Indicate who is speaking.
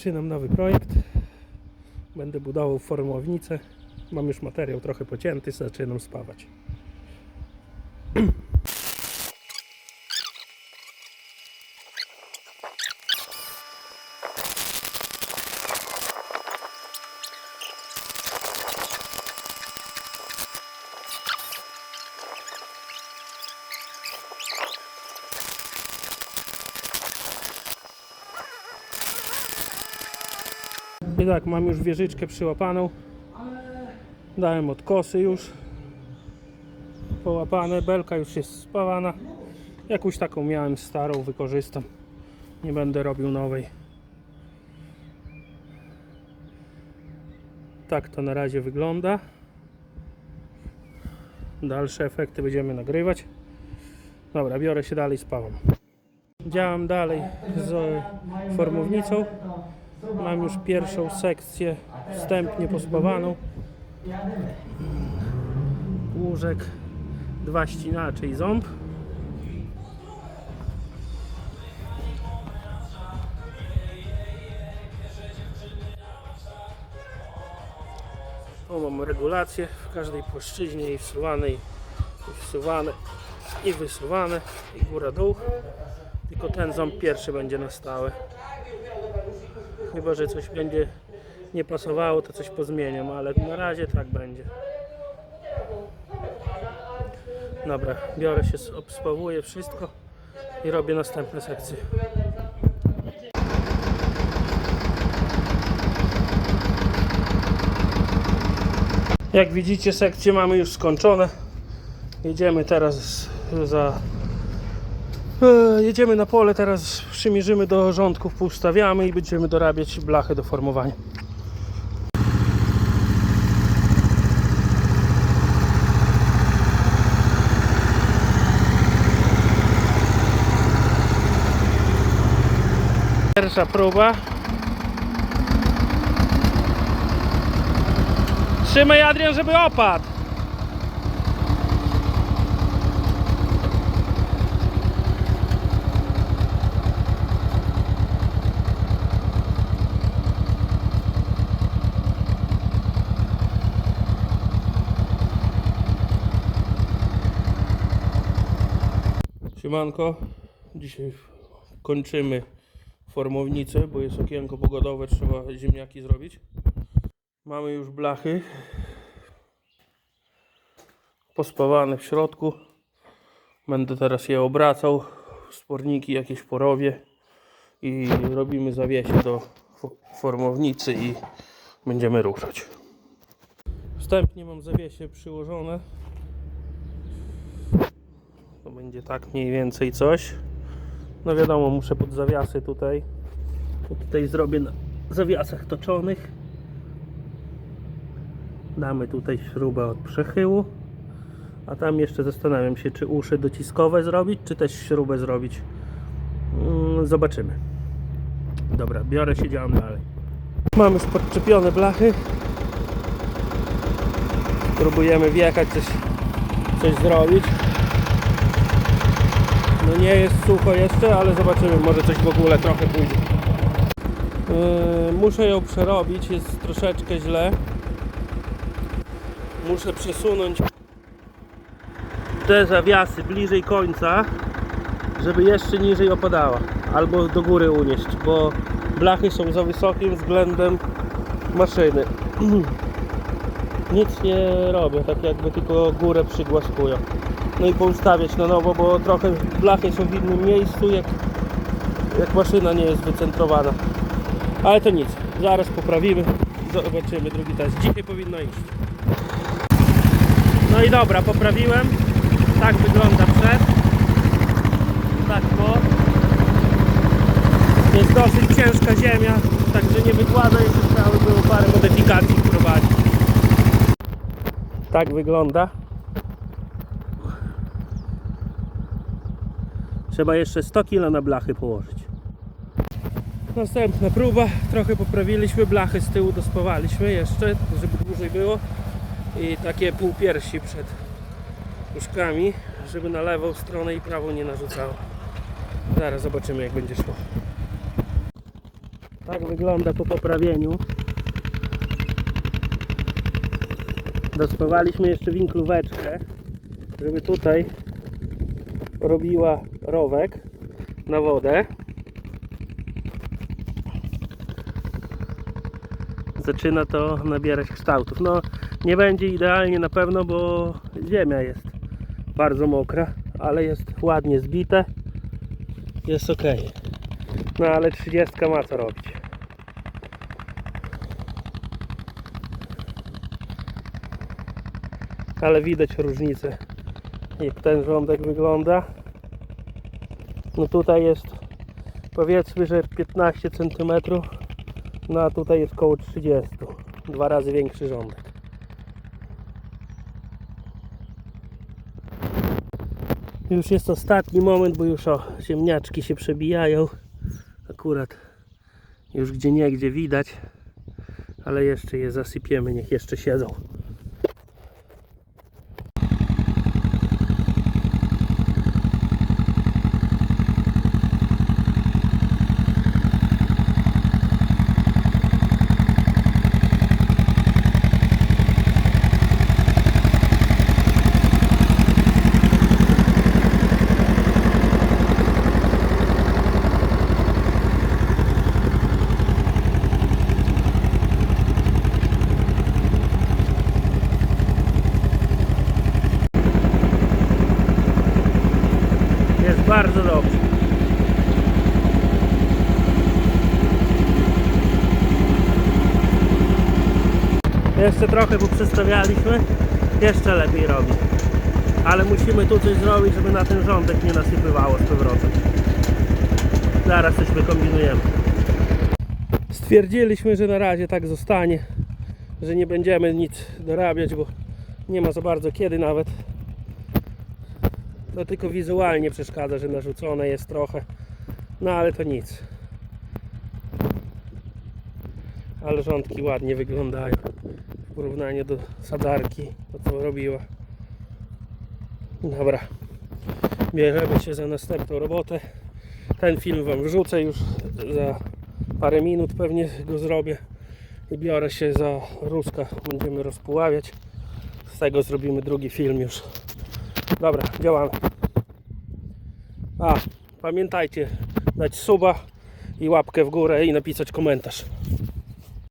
Speaker 1: Zaczynam nowy projekt. Będę budował formownicę. Mam już materiał trochę pocięty, zaczynam spawać. I tak, mam już wieżyczkę przyłapaną. Dałem odkosy już. Połapane, belka już jest spawana. Jakąś taką miałem starą, wykorzystam. Nie będę robił nowej. Tak to na razie wygląda. Dalsze efekty będziemy nagrywać. Dobra, biorę się dalej, spawam. Działam dalej z formownicą. Mam już pierwszą sekcję wstępnie pospawaną. Łóżek, dwa ścinacze i ząb. Tu mam regulację w każdej płaszczyźnie i wsuwane, i i wsuwane, i wysuwane, i góra dół. Tylko ten ząb pierwszy będzie na stałe. Chyba, że coś będzie nie pasowało, to coś pozmieniam, ale na razie tak będzie. Dobra, biorę się, obspawuję wszystko i robię następne sekcje. Jak widzicie, sekcje mamy już skończone. Jedziemy teraz za Jedziemy na pole, teraz przymierzymy do rządków, poustawiamy i będziemy dorabiać blachę do formowania. Pierwsza próba. Trzymaj Adrian, żeby opadł. Siemanko, dzisiaj kończymy formownicę, bo jest okienko pogodowe, trzeba ziemniaki zrobić. Mamy już blachy pospawane w środku. Będę teraz je obracał, sporniki jakieś porowie i robimy zawiesie do fo- formownicy i będziemy ruszać. Wstępnie mam zawiesie przyłożone. Będzie tak mniej więcej coś. No wiadomo, muszę pod zawiasy tutaj. To tutaj zrobię na zawiasach toczonych. Damy tutaj śrubę od przechyłu. A tam jeszcze zastanawiam się, czy uszy dociskowe zrobić, czy też śrubę zrobić. Mm, Zobaczymy. Dobra, biorę się, działam dalej. Mamy spodczepione blachy. Próbujemy wjechać, coś, coś zrobić. No nie jest sucho jeszcze, ale zobaczymy, może coś w ogóle trochę pójdzie. Yy, muszę ją przerobić, jest troszeczkę źle. Muszę przesunąć te zawiasy bliżej końca, żeby jeszcze niżej opadała. Albo do góry unieść, bo blachy są za wysokim względem maszyny. Nic nie robię, tak jakby tylko górę przygłaskują no i poustawiać na nowo, bo trochę blachy są w innym miejscu, jak, jak maszyna nie jest wycentrowana. Ale to nic, zaraz poprawimy, zobaczymy drugi test. Dzisiaj powinno iść. No i dobra, poprawiłem. Tak wygląda przed. Tak po. Jest dosyć ciężka ziemia, także nie wykłada jeszcze trzeba by było parę modyfikacji wprowadzić. Tak wygląda. Trzeba jeszcze 100 kg na blachy położyć. Następna próba. Trochę poprawiliśmy blachy z tyłu, dospawaliśmy jeszcze, żeby dłużej było. I takie półpiersi przed łóżkami, żeby na lewą stronę i prawą nie narzucało. Zaraz zobaczymy jak będzie szło. Tak wygląda po poprawieniu. Dospawaliśmy jeszcze winklóweczkę, żeby tutaj robiła rowek na wodę. Zaczyna to nabierać kształtów. No nie będzie idealnie na pewno, bo ziemia jest bardzo mokra, ale jest ładnie zbite. Jest ok. No ale 30 ma co robić. Ale widać różnicę jak ten rządek wygląda. No tutaj jest powiedzmy, że 15 cm, no a tutaj jest około 30. Dwa razy większy rządek. Już jest ostatni moment, bo już o, ziemniaczki się przebijają. Akurat już gdzie niegdzie widać, ale jeszcze je zasypiemy, niech jeszcze siedzą. Jest bardzo dobrze. Jeszcze trochę poprzestawialiśmy, jeszcze lepiej robi. Ale musimy tu coś zrobić, żeby na ten rządek nie nasypywało z powrotem. Zaraz coś wykombinujemy. Stwierdziliśmy, że na razie tak zostanie, że nie będziemy nic dorabiać, bo nie ma za bardzo kiedy nawet. To tylko wizualnie przeszkadza, że narzucone jest trochę. No ale to nic. Ale rządki ładnie wyglądają w porównaniu do sadzarki, to co robiła. Dobra. Bierzemy się za następną robotę. Ten film Wam wrzucę już za parę minut pewnie go zrobię. I biorę się za ruska. Będziemy rozpuławiać. Z tego zrobimy drugi film już. Dobra, działamy. A, pamiętajcie dać suba i łapkę w górę i napisać komentarz.